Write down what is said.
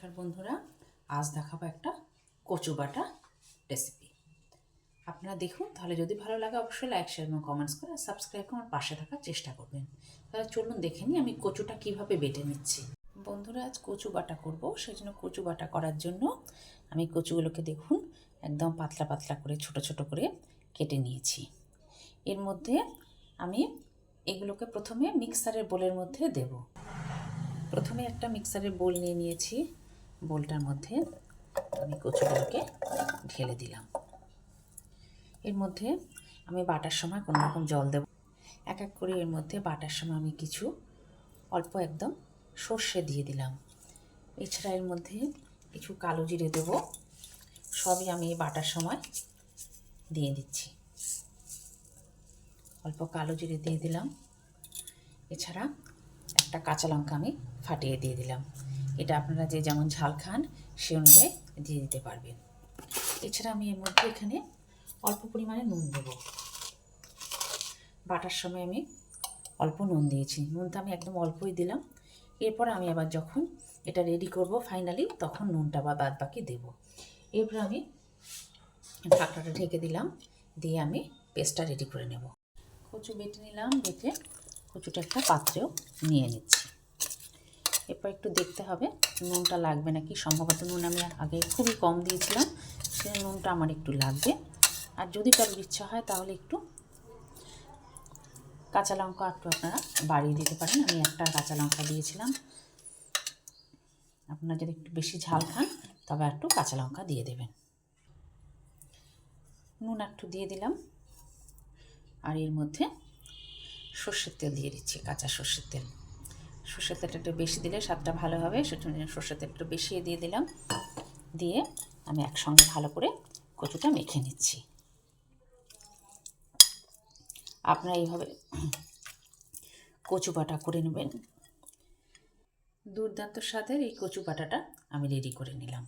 নমস্কার বন্ধুরা, আজ দেখাবো একটা কচু বাটা রেসিপি আপনারা দেখুন, তাহলে যদি ভালো লাগে অবশ্যই লাইক শেয়ার এবং কমেন্টস করে সাবস্ক্রাইব করে আমার পাশে থাকার চেষ্টা করবেন। তাহলে চলুন দেখে নিই আমি কচুটা কীভাবে বেটে নিচ্ছি। বন্ধুরা, আজ কচু বাটা করব সেই জন্য কচু বাটা করার জন্য আমি কচুগুলোকে দেখুন, একদম পাতলা পাতলা করে, ছোট ছোট করে কেটে নিয়েছি। এর মধ্যে আমি এগুলোকে প্রথমে মিক্সারের বোলের মধ্যে দেবো। প্রথমে একটা মিক্সারের বোল নিয়ে নিয়েছি। বোলটার মধ্যে আমি কচুগুলোকে ঢেলে দিলাম। এর মধ্যে আমি বাটার সময় কোনো রকম জল দেব। এক এক করে এর মধ্যে বাটার সময় আমি কিছু অল্প একদম সর্ষে দিয়ে দিলাম। এছাড়া এর মধ্যে কিছু কালো জিরে দেবো। সবই আমি এই বাটার সময় দিয়ে দিচ্ছি। অল্প কালো জিরে দিয়ে দিলাম। এছাড়া একটা কাঁচা লঙ্কা আমি ফাটিয়ে দিয়ে দিলাম। এটা আপনারা যে যেমন ঝাল খান, সে অনুযায়ী দিয়ে দিতে পারবেন। এছাড়া আমি এর মধ্যে এখানে অল্প পরিমাণে নুন দেব। বাটার সময় আমি অল্প নুন দিয়েছি। নুনটা আমি একদম অল্পই দিলাম। এরপর আমি আবার যখন এটা রেডি করব ফাইনালি তখন নুনটা বা বাদ বাকি দেবো। এরপর আমি ঢাকনাটা ঢেকে দিলাম, দিয়ে আমি পেস্টটা রেডি করে নেব। কচু বেটে নিলাম, বেটে কচুটা একটা পাত্রেও নিয়ে নিচ্ছি। এরপর একটু দেখতে হবে নুনটা লাগবে নাকি? সম্ভবত নুন আমি আগে খুবই কম দিয়েছিলাম, সেই নুনটা আমার একটু লাগবে। আর যদি কারোর ইচ্ছা হয় তাহলে একটু কাঁচা লঙ্কা একটু আপনারা বাড়িয়ে দিতে পারেন। আমি একটা কাঁচা লঙ্কা দিয়েছিলাম। আপনারা যদি একটু বেশি ঝাল খান, তবে একটু কাঁচা লঙ্কা দিয়ে দেবেন। নুন একটু দিয়ে দিলাম। আর এর মধ্যে সর্ষের তেল দিয়ে দিচ্ছি, কাঁচা সর্ষের তেল। সর্ষের তেলটা একটু বেশি দিলে স্বাদটা ভালো হবে, সেজন্য সর্ষের তেল একটু বেশি দিয়ে দিলাম। দিয়ে আমি একসঙ্গে ভালো করে কচুটা মেখে নিচ্ছি। আপনারা এইভাবে কচু বাটা করে নেবেন। দুর্দান্ত স্বাদের এই কচু বাটাটা আমি রেডি করে নিলাম।